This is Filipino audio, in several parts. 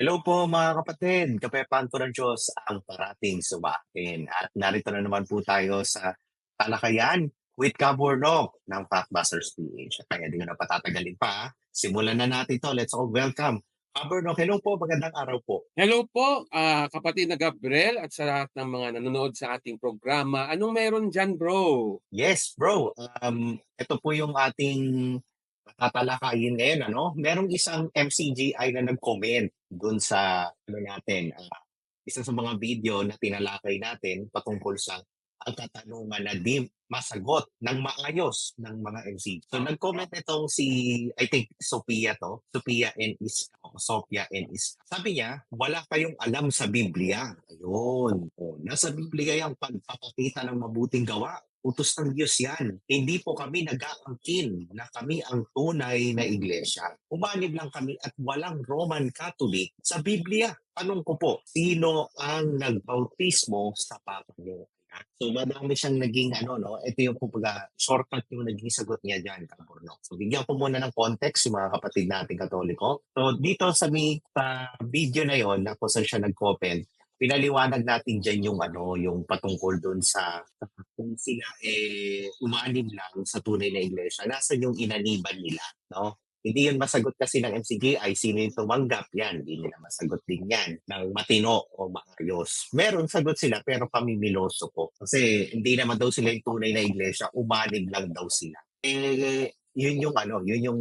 Hello po mga kapatid, kapepan po ng Diyos ang parating sumakin. At narito na naman po tayo sa talakayan with Kaburnok ng Pathbusters PH. At kaya di ko na patatagalin pa, simulan na natin to. Let's all welcome Kaburnok. Hello po, magandang araw po. Hello po, ah, kapatid na Gabriel at sa lahat ng mga nanonood sa ating programa. Anong meron dyan, bro? Yes, bro. Um, ito po yung ating tatalakayin ngayon. Ano? Merong isang MCGI na nag-comment dun sa ano natin, ah, isa sa mga video na tinalakay natin patungkol sa ang katanungan na di masagot ng maayos ng mga MC. So nag-comment itong si, I think, Sophia to, Sophia and is Sophia and is. Sabi niya, wala kayong alam sa Biblia. Ayun. O, nasa Biblia yung pagpapakita ng mabuting gawa. Utos ng Diyos yan. Hindi po kami nag-aangkin na kami ang tunay na iglesia. Umanib lang kami at walang Roman Catholic sa Biblia. Tanong ko po, sino ang nagbautismo sa Papa niyo? So madami siyang naging ano no, ito yung kumbaga shortcut yung naging sagot niya diyan Kaporno. So bigyan ko muna ng context yung mga kapatid nating Katoliko. So dito sa may sa video na yon na kung saan siya nag-comment, pinaliwanag natin diyan yung ano, yung patungkol doon sa kung sila eh umaanib lang sa tunay na iglesia. Nasaan yung inaniban nila, no? Hindi yun masagot kasi ng MCGI, sino yung tumanggap yan, hindi nila masagot din yan ng matino o maayos. Meron sagot sila pero pamimiloso po. Kasi hindi naman daw sila yung tunay na iglesia, umanib lang daw sila. Eh, yun yung ano, yun yung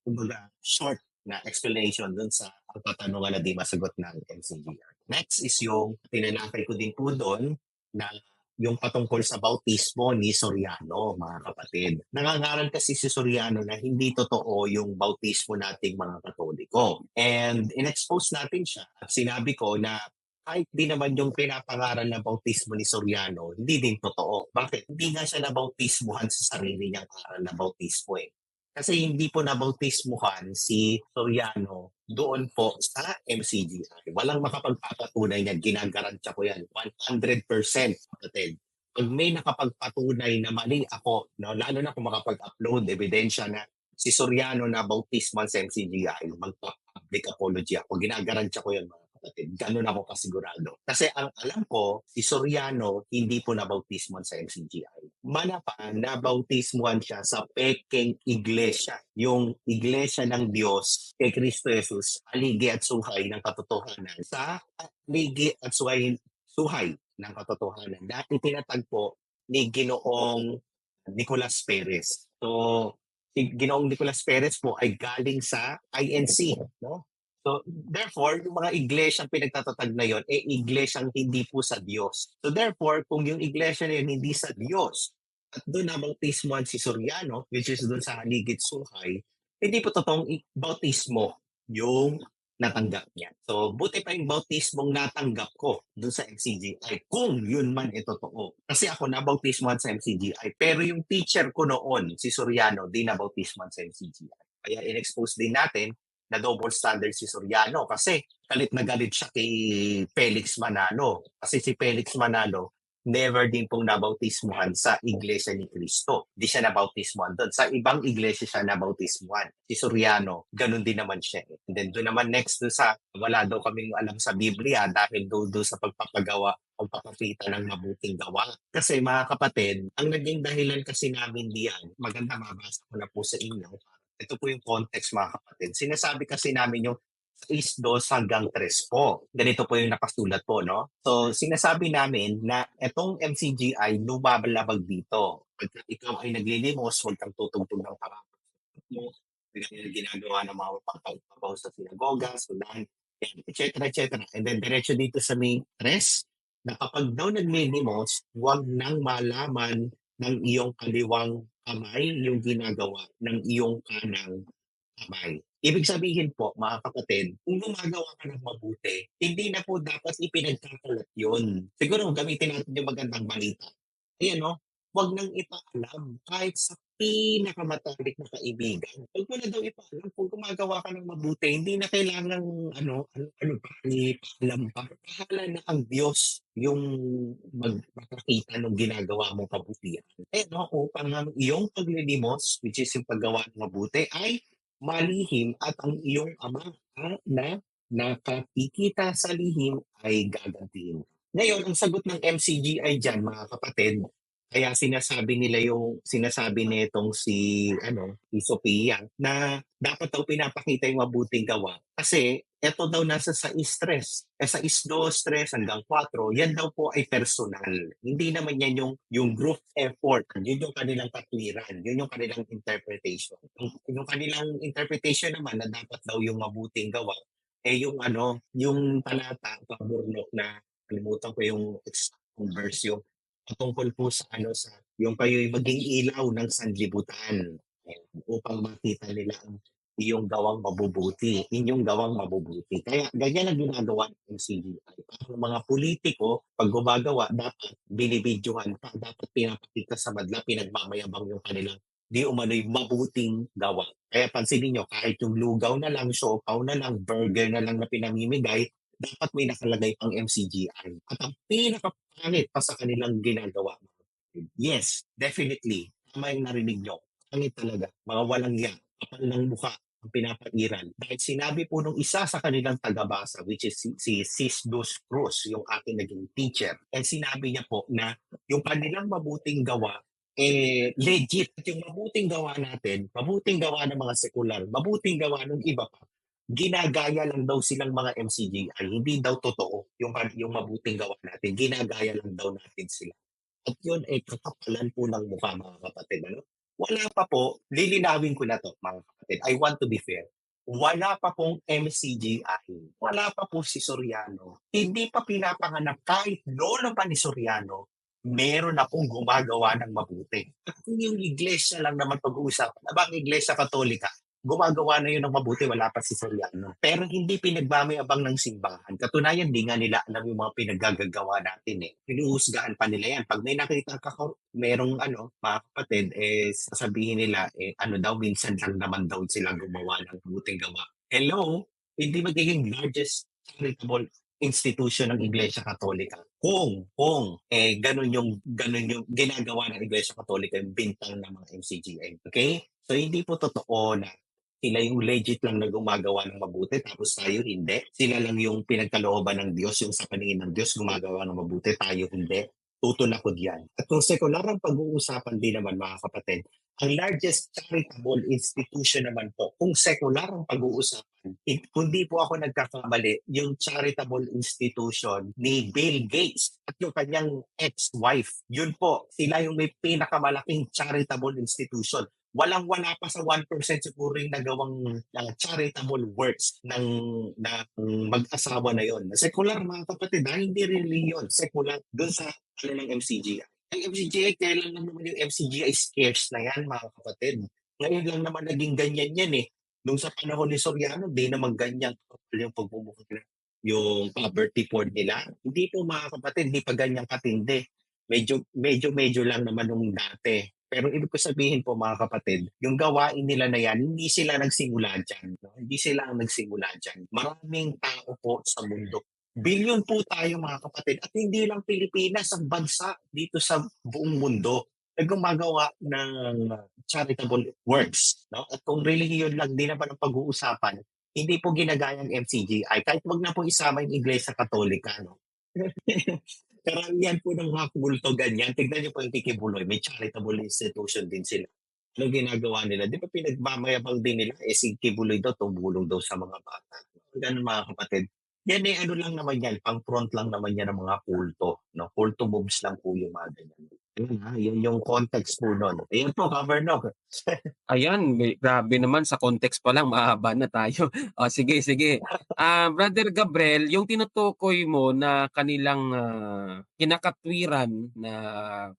kumbaga short na explanation dun sa katanungan na di masagot ng MCGI. Next is yung tinalakay ko din po doon na yung patungkol sa bautismo ni Soriano, mga kapatid. Nangangaral kasi si Soriano na hindi totoo yung bautismo nating mga katoliko. And in-expose natin siya. At sinabi ko na kahit di naman yung pinapangaral na bautismo ni Soriano, hindi din totoo. Bakit? Hindi nga siya nabautismuhan sa sarili niyang aral na bautismo eh. Kasi hindi po nabautismuhan si Soriano doon po sa MCGI. Walang makapagpapatunay na ginagarantya ko yan. 100% kapatid. Pag may nakapagpatunay na mali ako, no, lalo na kung makapag-upload ebidensya na si Soriano na bautisman sa MCGI, magpa-public apology ako. Ginagarantya ko yan mga kapatid. Ganun ako kasigurado. Kasi ang alam ko, si Soriano hindi po nabautismuhan sa MCGI. Manapan, nabautismuhan siya sa peking iglesia. Yung iglesia ng Diyos kay Kristo Jesus, aligi at suhay ng katotohanan sa aligi at suhay, suhay ng katotohanan na itinatagpo ni Ginoong Nicolas Perez. So, si Ginoong Nicolas Perez po ay galing sa INC, no? So, therefore, yung mga iglesyang pinagtatatag na yon, eh, iglesyang hindi po sa Diyos. So, therefore, kung yung iglesia na yun hindi sa Diyos, at doon na bautismoan si Soriano, which is doon sa Haligit Suhay, hindi po totoong bautismo yung natanggap niya. So, buti pa yung bautismong natanggap ko doon sa MCGI, kung yun man ay totoo. Kasi ako nabautismoan sa MCGI, pero yung teacher ko noon, si Soriano, di nabautismoan sa MCGI. Kaya in-expose din natin na double standard si Soriano kasi galit na galit siya kay Felix Manalo. Kasi si Felix Manalo, never din pong nabautismuhan sa Iglesia ni Cristo. Di siya nabautismuhan doon. Sa ibang iglesia siya nabautismuhan. Si Soriano, ganun din naman siya. eh. And then doon naman next doon sa, wala daw kaming alam sa Biblia dahil doon doon sa pagpapagawa pagpapakita ng mabuting gawa. Kasi mga kapatid, ang naging dahilan kasi namin diyan, maganda mabasa ko na po sa inyo, ito po yung context mga kapatid. Sinasabi kasi namin yung 6, 2 hanggang 3 po. Ganito po yung nakasulat po, no? So, sinasabi namin na itong MCGI lumabalabag dito. Pagka ikaw ay naglilimos, huwag kang tutugtog ng parapos mo. Ganyan ginagawa ng mga pagpapaw sa sinagoga, sulan, etc. etc. And then, diretso dito sa may 3, na kapag daw naglilimos, huwag nang malaman ng iyong kaliwang kamay yung ginagawa ng iyong kanang kamay. Ibig sabihin po, mga kapatid, kung gumagawa ka ng mabuti, hindi na po dapat ipinagkakalat yun. Siguro gamitin natin yung magandang balita. Ayan no, huwag nang ipaalam kahit sa pinakamatalik na kaibigan. Huwag mo na daw ipaalam kung gumagawa ka ng mabuti. Hindi na kailangan ano, ano, ano pa, ipaalam pa. Pahala na ang Diyos yung magpapakita ng ginagawa mong kabutihan. Eh no, upang ang iyong paglilimos, which is yung paggawa ng mabuti, ay malihim at ang iyong ama na nakakikita sa lihim ay gagantihin. Ngayon, ang sagot ng MCGI diyan mga kapatid, kaya sinasabi nila yung sinasabi nitong si ano, si Sophia na dapat daw pinapakita yung mabuting gawa kasi eto daw nasa sa stress. Eh sa isdo stress hanggang 4, yan daw po ay personal. Hindi naman yan yung yung group effort. Yun yung kanilang katwiran. Yun yung kanilang interpretation. Yung, yung kanilang interpretation naman na dapat daw yung mabuting gawa eh yung ano, yung talata paburnok na kalimutan ko yung verse yung patungkol po sa ano sa yung kayo'y maging ilaw ng sanlibutan upang makita nila ang iyong gawang mabubuti, inyong gawang mabubuti. Kaya ganyan ang ginagawa ng CGI. Ang mga politiko, pag gumagawa, dapat binibidyohan pa, dapat pinapakita sa madla, pinagmamayabang yung kanilang di umano'y mabuting gawa. Kaya pansinin nyo, kahit yung lugaw na lang, siopaw na lang, burger na lang na pinamimigay, dapat may nakalagay pang MCGI. At ang pinakapangit pa sa kanilang ginagawa. Yes, definitely. Tama yung narinig nyo. Pangit talaga. Mga walang yan. Kapal ng mukha ang pinapairan. Dahil sinabi po nung isa sa kanilang tagabasa, which is si, si Sis Dos Cruz, yung aking naging teacher, and sinabi niya po na yung kanilang mabuting gawa eh, legit. At yung mabuting gawa natin, mabuting gawa ng mga sekular, mabuting gawa ng iba pa, ginagaya lang daw silang mga MCGI. Hindi daw totoo yung, yung mabuting gawa natin. Ginagaya lang daw natin sila. At yun ay kakapalan po ng mukha mga kapatid. Ano? Wala pa po, lilinawin ko na to mga kapatid. I want to be fair. Wala pa pong MCGI. Wala pa po si Soriano. Hindi pa pinapanganak kahit lolo pa ni Soriano meron na pong gumagawa ng mabuti. At yung iglesia lang naman pag-uusapan, abang iglesia katolika, gumagawa na yun ng mabuti, wala pa si Soriano. Pero hindi pinagmamayabang ng simbahan. Katunayan, di nga nila alam yung mga pinaggagawa natin eh. Pinuhusgahan pa nila yan. Pag may nakita ka, merong ano, mga kapatid, eh, sasabihin nila, eh, ano daw, minsan lang naman daw sila gumawa ng mabuting gawa. Hello? Hindi magiging largest charitable institution ng Iglesia Katolika. Kung, kung, eh, ganun yung, ganun yung ginagawa ng Iglesia Katolika, yung bintang ng mga MCGM. Okay? So, hindi po totoo na sila yung legit lang na gumagawa ng mabuti tapos tayo hindi. Sila lang yung pinagkalooban ng Diyos, yung sa paningin ng Diyos gumagawa ng mabuti, tayo hindi. Tutol ako diyan. At kung sekular ang pag-uusapan din naman mga kapatid, ang largest charitable institution naman po, kung sekular ang pag-uusapan, kundi po ako nagkakamali, yung charitable institution ni Bill Gates at yung kanyang ex-wife. Yun po, sila yung may pinakamalaking charitable institution walang-wala pa sa 1% siguro yung nagawang uh, charitable works ng, ng mag-asawa na yon. Secular mga kapatid, ha? hindi yun. Secular doon sa ano ng MCGI. Ang MCGI, kailan lang naman yung MCGI scarce na yan mga kapatid. Ngayon lang naman naging ganyan yan eh. Nung sa panahon ni Soriano, di naman ganyan yung pagbubukod na yung poverty board nila. Hindi po mga kapatid, hindi pa ganyan katindi. Medyo, medyo, medyo lang naman nung dati pero ibig ko sabihin po mga kapatid, yung gawain nila na yan, hindi sila nagsimula dyan. No? Hindi sila ang nagsimula dyan. Maraming tao po sa mundo. Bilyon po tayo mga kapatid. At hindi lang Pilipinas, ang bansa dito sa buong mundo na gumagawa ng charitable works. No? At kung religion lang din naman ang pag-uusapan, hindi po ginagaya ng MCGI. Kahit wag na po isama yung Iglesia Katolika. No? karamihan po ng mga kulto ganyan. Tignan niyo po yung Kikibuloy, may charitable institution din sila. Ano ginagawa nila? Di ba pinagmamayabang din nila? Eh si Kibuloy daw, tumulong daw sa mga bata. Ganun mga kapatid. Yan eh, ano lang naman yan, pang front lang naman yan ng mga kulto. No? Kulto moves lang po yung mga ganyan. Yun, ha? yun yung context po nun. Ayan po, cover no. Ayan, may, grabe naman sa context pa lang, mahaba na tayo. o, sige, sige. Ah, Brother Gabriel, yung tinutukoy mo na kanilang ah, kinakatwiran na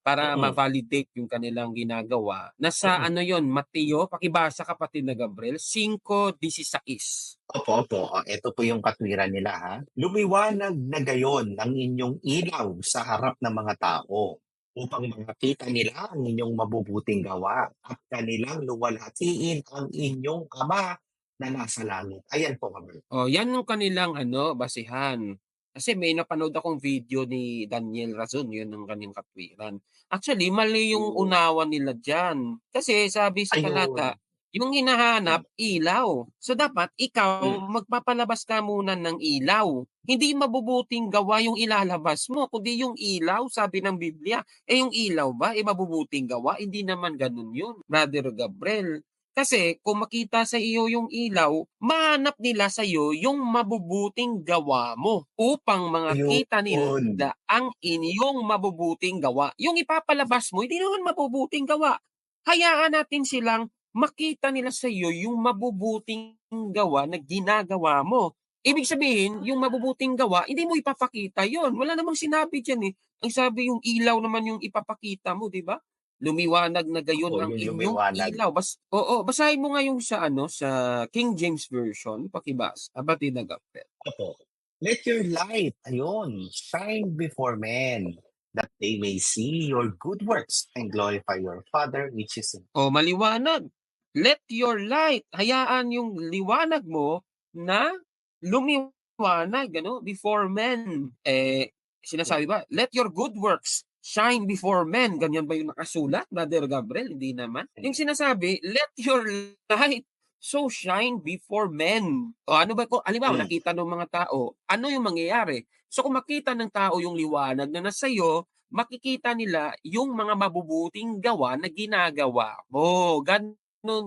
para Mm. ma-validate yung kanilang ginagawa, nasa Mm. ano yon Mateo, pakibasa kapatid na Gabriel, 5.16. Opo, opo. O, ito po yung katwiran nila ha. Lumiwanag na gayon ang inyong ilaw sa harap ng mga tao upang makita nila ang inyong mabubuting gawa at kanilang luwalhatiin ang inyong ama na nasa langit. Ayan po kami. Oh, yan yung kanilang ano, basihan. Kasi may napanood akong video ni Daniel Razon, yun ang kanyang katwiran. Actually, mali yung unawa nila diyan. Kasi sabi sa Ayun. talata, Yung hinahanap ilaw. So dapat ikaw Hmm. magpapalabas ka muna ng ilaw. Hindi mabubuting gawa yung ilalabas mo kundi yung ilaw sabi ng Biblia. Eh, yung ilaw ba, eh, mabubuting gawa? Hindi naman gano'n yun, Brother Gabriel. Kasi kung makita sa iyo yung ilaw, mahanap nila sa iyo yung mabubuting gawa mo upang makita Ayun. nila ang inyong mabubuting gawa. Yung ipapalabas mo hindi naman mabubuting gawa. Hayaan natin silang makita nila sa iyo yung mabubuting gawa na ginagawa mo. Ibig sabihin, yung mabubuting gawa, hindi mo ipapakita yon. Wala namang sinabi diyan, eh. Ang sabi yung ilaw naman yung ipapakita mo, 'di ba? Lumiwanag na gayon Oo, ang inyong lumiwanag. ilaw. Bas oo, basahin mo nga yung sa ano, sa King James Version, pakibasa, kapatid na Gabriel. Opo. Let your light, ayun, shine before men, that they may see your good works and glorify your Father which is in Oh, maliwanag. Let your light, hayaan yung liwanag mo na lumiwanag ano, before men. Eh, sinasabi ba, let your good works shine before men. Ganyan ba yung nakasulat, Brother Gabriel? Hindi naman. Yung sinasabi, let your light so shine before men. O ano ba kung halimbawa Hmm. nakita ng mga tao, ano yung mangyayari? So kung makita ng tao yung liwanag na nasa iyo, makikita nila yung mga mabubuting gawa na ginagawa mo. Ganun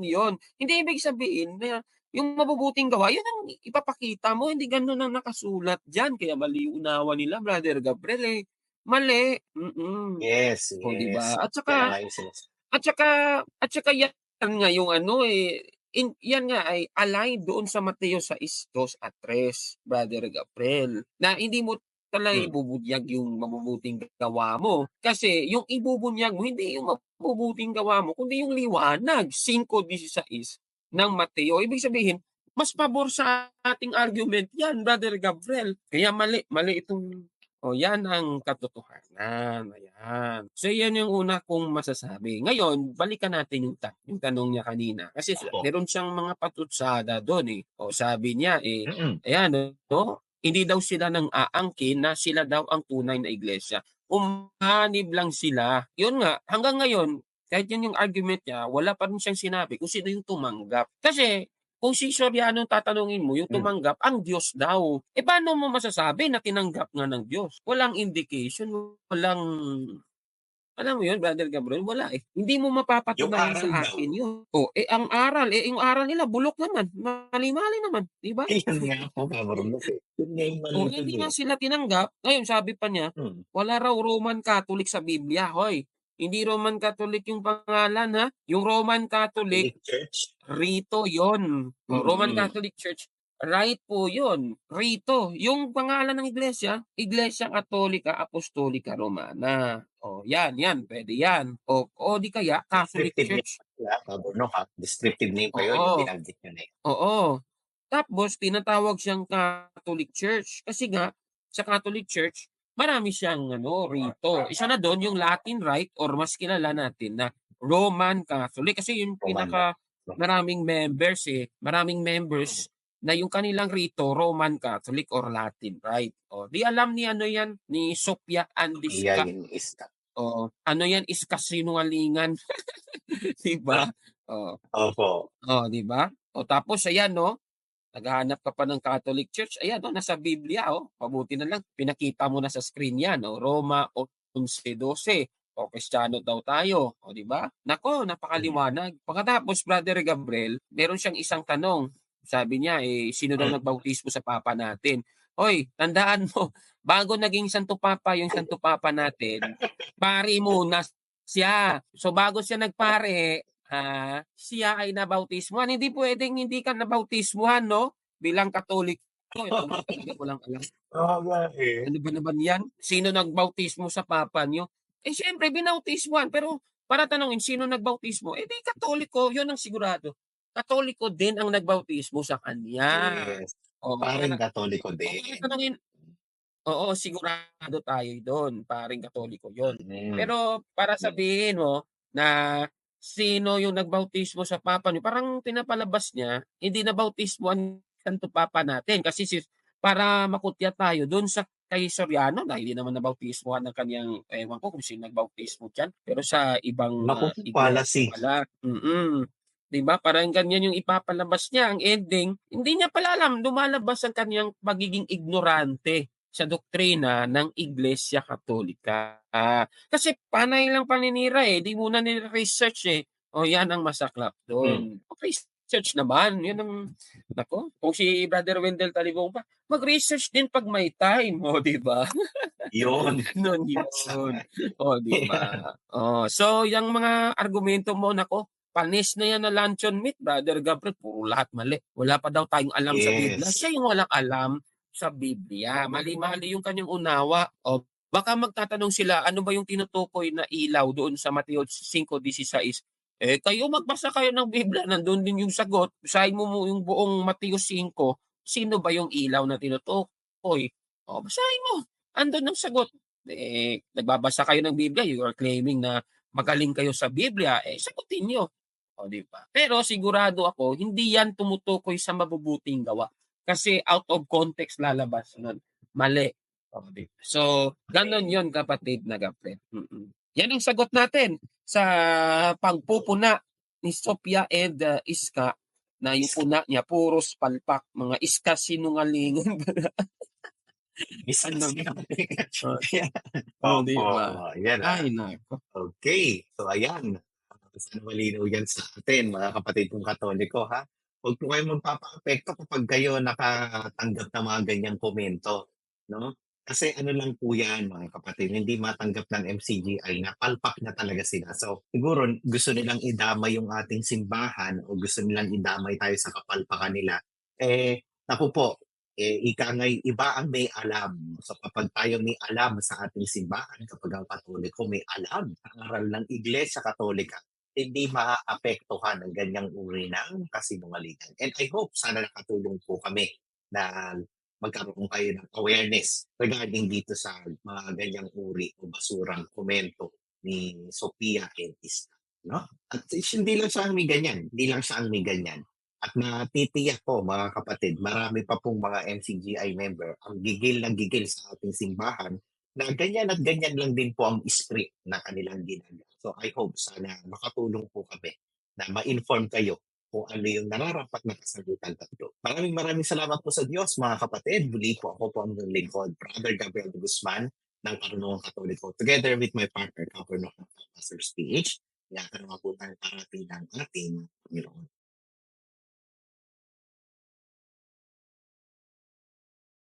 yun. Hindi ibig sabihin na yung mabubuting gawa, yun ang ipapakita mo. Hindi ganun ang nakasulat dyan. Kaya mali unawa nila, Brother Gabriel eh. Mali. Mm-mm. Yes, O, di ba? yes. At saka, sinas at saka, at saka yan nga yung ano eh, in, yan nga ay align doon sa Mateo 6:2 at 3, Brother Gabriel, na hindi mo talaga Hmm. ibubunyag yung mabubuting gawa mo. Kasi yung ibubunyag mo, hindi yung mabubuting gawa mo, kundi yung liwanag, 5:16 ng Mateo. Ibig sabihin, mas pabor sa ating argument yan, Brother Gabriel. Kaya mali, mali itong o yan ang katotohanan. Ayan. So yan yung una kong masasabi. Ngayon, balikan natin yung, ta- yung tanong niya kanina. Kasi Opo. meron siyang mga patutsada doon eh. O sabi niya eh, Mm. ayan no, hindi daw sila nang aangkin na sila daw ang tunay na iglesia. Umanib lang sila. Yun nga, hanggang ngayon, kahit yun yung argument niya, wala pa rin siyang sinabi kung sino yung tumanggap. Kasi kung si Soriano tatanungin mo, yung Hmm. tumanggap, ang Diyos daw. Eh paano mo masasabi na tinanggap nga ng Diyos? Walang indication, walang alam mo yun, Brother Gabriel, wala eh. Hindi mo mapapatunayan sa daw. akin yun. Oh, eh ang aral, eh yung aral nila bulok naman, mali-mali naman, di ba? Ayun nga po, Kabarunok eh. Oh, hindi eh. nga sila tinanggap. Ngayon, sabi pa niya, Hmm. wala raw Roman Catholic sa Biblia. Hoy, hindi Roman Catholic yung pangalan ha. Yung Roman Catholic, Church. rito yon. O, Roman Mm. Catholic Church, right po yon. Rito. Yung pangalan ng iglesia, Iglesia Katolika Apostolika Romana. O, yan, yan. Pwede yan. O, o di kaya, Catholic Church. pala, Kabarunok ha. Descriptive name pa yun, Oo. binanggit yun eh. Oo. Tapos, tinatawag siyang Catholic Church. Kasi nga, sa Catholic Church, marami siyang ano, rito. Isa na doon, yung Latin Rite or mas kilala natin na Roman Catholic. Kasi yung pinaka maraming members eh. Maraming members na yung kanilang rito, Roman Catholic or Latin Rite. O, di alam ni ano yan, ni Sophia Yeah, Andiska. that. O, ano yan, is kasinungalingan. diba? O, Opo. Oh, 'di ba? O tapos ayan no, naghahanap ka pa ng Catholic Church. Ayan no, nasa Biblia oh. Mabuti na lang pinakita mo na sa screen 'yan, oh. Roma 11:12. O Kristiyano daw tayo, o 'di ba? Nako, napakaliwanag. Pagkatapos Brother Gabriel, meron siyang isang tanong. Sabi niya eh sino daw Hmm. nagbautismo sa papa natin? Hoy, tandaan mo, bago naging Santo Papa yung Santo Papa natin, pari muna siya. So bago siya nagpare, ah, siya ay nabautismuhan. Hindi pwedeng hindi ka nabautismuhan, no? Bilang Katoliko. Ito nga, hindi ko lang alam. Nga eh. Ano ba naman yan? Sino nagbautismo sa papa nyo? Eh, syempre, binautismuhan. Pero, para tanongin, sino nagbautismo? Eh, di Katoliko. Yun ang sigurado. Katoliko din ang nagbautismo sa kanya. Yes. O, Paring para- Katoliko din. oo, sigurado tayo doon. Paring Katoliko yun. Mm. Pero para sabihin mo na sino yung nagbautismo sa papa niyo, parang pinapalabas niya, hindi na bautismo ang santo papa natin. Kasi si, para makutya tayo doon sa kay Soriano na hindi naman nabautismohan ng kanyang, ewan ko kung sino nagbautismo dyan, pero sa ibang Naku, uh, pala si. Wala. Mm-mm. 'Di ba, parang ganyan yung ipapalabas niya, ang ending, hindi niya pala alam, lumalabas ang kaniyang pagiging ignorante sa doktrina ng Iglesia Katolika. Kasi panay lang paninira, eh, 'di muna nire-research, eh. Oh, 'yan ang masaklap Hmm. dun. Mag-research naman, 'yun ang naku, kung si Brother Wendell Talibong pa, mag-research din 'pag may time, oh, 'di ba? 'Yun. Gano'n 'yun. Oh, 'di ba? Oh, so yang mga argumento mo, naku, panis na 'yan na luncheon meat, Brother Gabriel, puro lahat mali. Wala pa daw tayong alam sa Biblia. Yes. Siya yung walang alam sa Biblia. Mali-mali yung kanyang unawa. O baka magtatanong sila, ano ba yung tinutukoy na ilaw doon sa Mateo 5:16? Eh, kayo magbasa kayo ng Biblia, nandun din yung sagot. Basahin mo mo yung buong Mateo 5, sino ba yung ilaw na tinutukoy? O, basahin mo, andun ang sagot. Eh, nagbabasa kayo ng Biblia, you are claiming na magaling kayo sa Biblia, eh, sagutin niyo. O, di ba? Pero sigurado ako, hindi yan tumutukoy sa mabubuting gawa. Kasi out of context lalabas nun. Mali. O, di ba? So, ganon yon kapatid na. Mm-mm. Yan ang sagot natin sa pagpupuna ni Sophia and uh, Iska na yung puna niya puros palpak mga iska sinungalingan Minsan Ano? Oh, Oh, di Opo, ba? yan, ah. Ay nako. Okay, so ayan. Sana malinaw yan sa atin, mga kapatid kong Katoliko, ha? Huwag po kayong magpapaapekto kapag kayo nakatanggap ng mga ganyang komento, no? Kasi ano lang po yan, mga kapatid, hindi matanggap ng MCGI na palpak na talaga sila. So, siguro gusto nilang idamay yung ating simbahan o gusto nilang idamay tayo sa kapalpakan nila. Eh, naku po, eh, ika nga'y iba ang may alam. So kapag tayo may alam sa ating simbahan, kapag ang katoliko may alam sa aral ng Iglesia Katolika, hindi maaapektuhan ng ganyang uri ng kasinungalingan. And I hope sana nakatulong po kami na magkaroon kayo ng awareness regarding dito sa mga ganyang uri o basurang komento ni Sophia and Iska. No? At hindi lang siya ang may ganyan. Hindi lang siya ang may ganyan. At natitiyak po mga kapatid, marami pa pong mga MCGI member ang gigil na gigil sa ating simbahan na ganyan at ganyan lang din po ang script na kanilang ginagawa. So I hope sana makatulong po kami na ma-inform kayo kung ano yung nararapat na kasagutan tatlo. Maraming maraming salamat po sa Diyos mga kapatid. Muli po ako po ang lingkod, Brother Gabriel de Guzman ng Karunungan Katoliko together with my partner, Governor Pastor PH. Naman po tayong parating ng ating Panginoon.